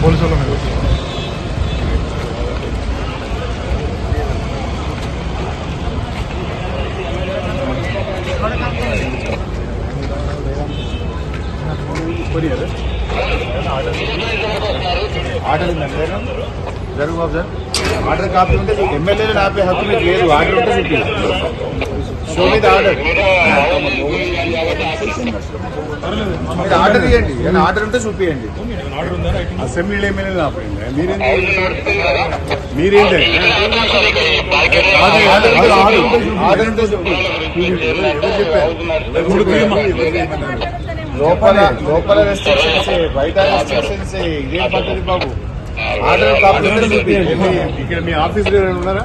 Police వాళ్ళ మీద order ఉందండి జరుగు బాబు సార్ ఆర్డర్ కాపీ ఉంటే ఎమ్మెల్యేలు ఆపే హక్కు మీకు లేదు ఆర్డర్ ఉంటే చూపి షో మీద ఆర్డర్. మీరు ఆర్డర్ ఇవ్వండి ఏదైనా ఆర్డర్ ఉంటే చూపియండి అసెంబ్లీలో ఎమ్మెల్యేలు ఆపండి మీరేంటి? మీరేంటి? ఆర్డర్ ఉంటే లోపల లోపల రెస్ట్రిక్షన్స్ బయట రెస్ట్రిక్షన్స్ ఇదే పద్ధతి బాబు? ఆర్డర్ చూపియండి ఇక్కడ మీ ఆఫీస్ ఉన్నారా?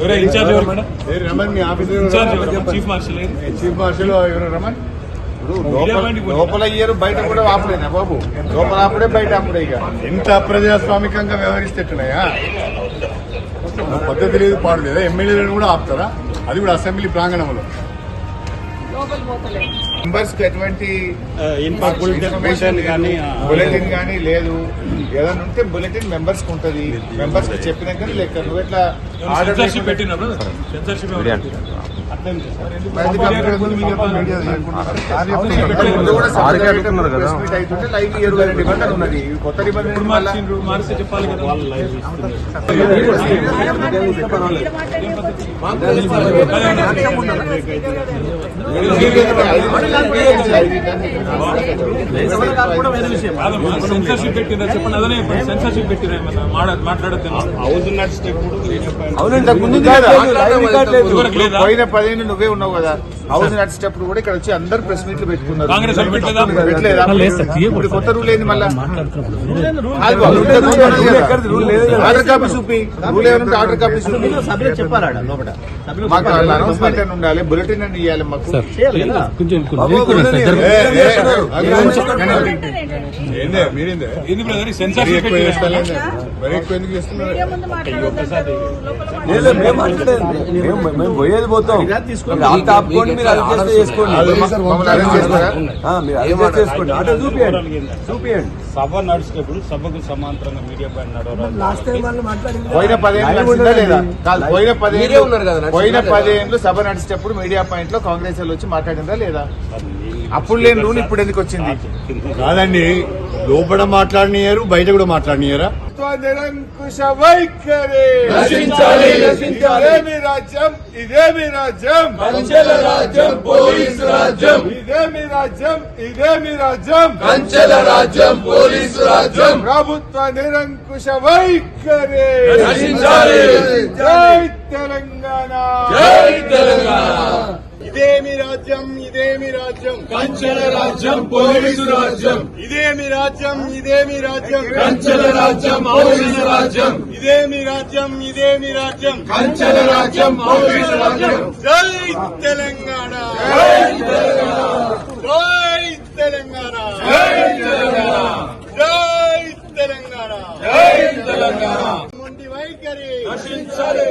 ఎవరే ఇన్ఛార్జ్ ఎవరు మేడం? ఏరు రమణ్ మీ ఆఫీస్ ఇన్ఛార్జ్ ఎవరు? చీఫ్ మార్షల్ ఏది? చీఫ్ మార్షల్ ఎవరు రమణ్? ఇప్పుడు లోపల ఇయ్యరు బయట కూడా ఆపలేనా బాబు? లోపల ఆపడే బయట ఆపడే ఇక. ఎంత అప్రజాస్వామికంగా వ్యవహరిస్తేట్టున్నాయా పద్ధతి లేదు పాడు లేదా? ఎమ్మెల్యేలను కూడా ఆపుతారా? అది కూడా అసెంబ్లీ ప్రాంగణంలో. మెంబర్స్కి ఎటువంటి ఇన్ఫర్మేషన్ కానీ, బులెటిన్ కానీ లేదు. ఏదైనా ఉంటే బులెటిన్ మెంబర్స్కి ఉంటది. మెంబర్స్కి చెప్పినాక లెక్క నువ్వు ఎట్లా ఆర్డర్ సెన్సర్షిప్ పెట్టిందా చెప్పండి అదనే సెన్సర్షిప్ పెట్టినా ఏమన్నా? మాట్లాడొద్దు ఇదివరకు లేదా? పోయిన పదిహేను నువ్వే ఉన్నావు కదా హౌస్ నడిచేటప్పుడు కూడా ఇక్కడ వచ్చి అందరు ప్రెస్ మీట్లు పెట్టుకున్నారు ఇప్పుడు కొత్త రూల్ ఏంది మళ్ళా. రూల్. ఆర్డర్ కాపీ చూపి రూల్ ఏమంటే ఆర్డర్ కాపీ చూపి మాకు అనౌన్స్మెంట్ అని ఉండాలి బులెటిన్ అని ఇవ్వాలి మాకు మేము పోయేది పోతాం ఆపుకోండి మీరు చేసుకోండి మీరు చేసుకోండి అంటే చూపియండి. చూపియండి. సభ నడిచేటప్పుడు సభకు సమాంతరంగా మీడియా పైన పోయిన పదేళ్ళు సభ నడిచేటప్పుడు మీడియా పాయింట్లో కాంగ్రెస్ వాళ్ళు వచ్చి మాట్లాడిందా లేదా? అప్పుడు లేని రూల్ ఇప్పుడు ఎందుకు వచ్చింది? కాదండి లోపల మాట్లాడినారు బయట కూడా మాట్లాడినారా నిరంకుశ వైఖరి ఇదేమి రాజ్యం? ఇదేమి రాజ్యం? రాజ్యం పోలీసు రాజ్యం. ఇదేమి రాజ్యం? ఇదేమి రాజ్యం? కంచెల రాజ్యం పోలీసు రాజ్యం. ప్రభుత్వ నిరంకుశ వైఖరి జై తెలంగాణ. జై తెలంగాణ. ఇదేమి రాజ్యం ఇదేమి రాజ్యం? కంచెల రాజ్యం పోలీసు రాజ్యం. ఇదేమి రాజ్యం ఇదేమి రాజ్యం? కంచెల రాజ్యం పోలీసు రాజ్యం. ఇదేమి రాజ్యం ఇదేమి రాజ్యం? కంచెల రాజ్యం పోలీసు రాజ్యం. జై తెలంగాణ! జై తెలంగాణ! జై తెలంగాణ! జై తెలంగాణ! జై తెలంగాణ! మొండి వైఖరి! నశించాలి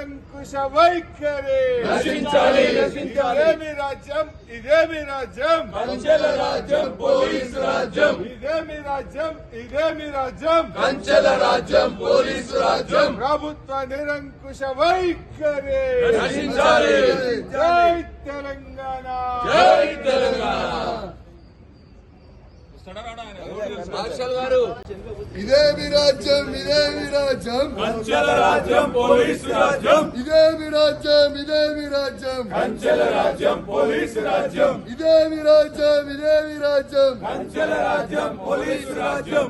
నిరంకుశ వైఖరి నశించాలి ఇదేమి రాజ్యం? ఇదేమి రాజ్యం? కంచెల రాజ్యం పోలీసు రాజ్యం. ఇదేమి రాజ్యం? ఇదేమి రాజ్యం? కంచెల రాజ్యం పోలీసు రాజ్యం. ప్రభుత్వ నిరంకుశ వైఖరి. నశించాలి. జై తెలంగాణ. జై ఇదేమి రాజ్యం ఇదేమి రాజ్యం కంచెల రాజ్యం పోలీసు రాజ్యం. ఇదేమి రాజ్యం ఇదేమి రాజ్యం కంచెల రాజ్యం పోలీసు రాజ్యం. ఇదేమి రాజ్యం ఇదేమి రాజ్యం కంచెల రాజ్యం పోలీసు రాజ్యం.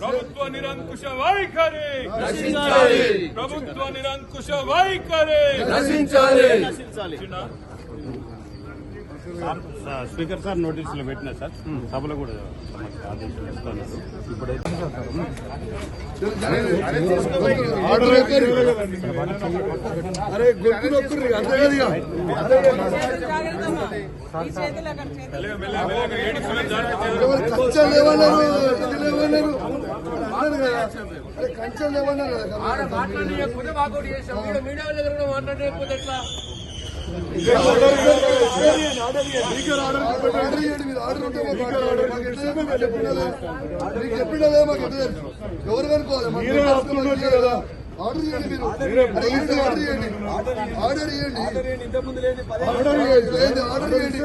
ప్రభుత్వ నిరంకుశ వైఖరి. నశించాలి. ప్రభుత్వ నిరంకుశ వైఖరి. సార్ స్పీకర్ సార్ నోటీసులు పెట్టినా సార్. సభలో కూడా సమస్య ఆదేశాలు ఇస్తాను ఇప్పుడైతే అరే కంచెలు కంచెలు కదా ఆర్డర్ ఇవ్వండి ఆర్డర్ ఉంటే మాకు ఆర్డర్ మాకు ఎట్లా తెలుసు ఎవరు కనుక్కోవాలి కదా ఆర్డర్ చేయండి. మీరు ఆర్డర్ ఆర్డర్ చేయండి. ఆర్డర్ ఆర్డర్ చేయండి.